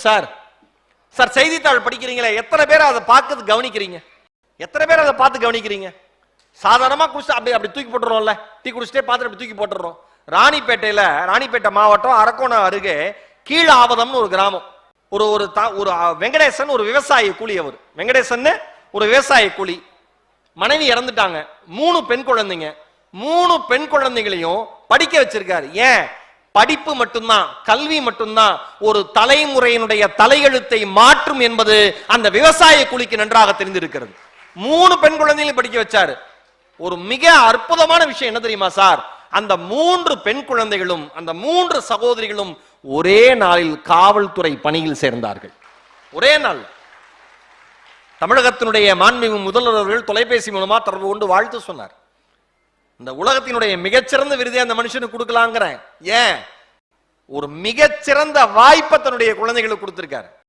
News sir. Sir செய்தித்தாள் படிக்கிறீங்களே? எத்தனை பேர் அதை பார்க்கறது கவனிக்கிறீங்க? எத்தனை பேர் அதை பார்த்து கவனிக்கிறீங்க? சாதாரணமா குடிச்சு அப்படி அப்படி தூக்கி போட்டுறோம்ல. டீ குடிச்சிட்டே பார்த்துட்டு அப்படி தூக்கி போட்டுறோம். ராணிப்பேட்டையில ராணிப்பேட்டை மாவட்டம் அரக்கோணம் அருகே கீழ ஆவதம்னு ஒரு கிராமம். ஒரு ஒரு தா- ஒரு வெங்கடேசன் ஒரு விவசாய கூலி அவர். வெங்கடேசன் ஒரு விவசாய கூலி. மனைவி இறந்துட்டாங்க. மூணு பெண் குழந்தைங்க. மூணு பெண் குழந்தைகளையும் படிக்க வச்சிருக்காரு. ஏன்? படிப்பு மட்டும்தான் கல்வி மட்டும்தான் ஒரு தலைமுறையினுடைய தலையெழுத்தை மாற்றும் என்பது அந்த விவசாய குழிக்கு நன்றாக தெரிந்திருக்கிறது. மூணு பெண் குழந்தைகளையும் படிக்க வச்சாரு. ஒரு மிக அற்புதமான விஷயம் என்ன தெரியுமா சார்? அந்த மூன்று பெண் குழந்தைகளும் அந்த மூன்று சகோதரிகளும் ஒரே நாளில் காவல்துறை பணியில் சேர்ந்தார்கள். ஒரே நாள். தமிழகத்தினுடைய மாண்புமிகு முதல்வர் அவர்கள் தொலைபேசி மூலமா தொடர்பு கொண்டு வாழ்த்து சொன்னார். இந்த உலகத்தினுடைய மிகச்சிறந்த விருதை அந்த மனுஷனுக்கு கொடுக்கலாங்கிறேன். ஏன்? ஒரு மிகச்சிறந்த வாய்ப்பை தன்னுடைய குழந்தைகளுக்கு கொடுத்துருக்காரு.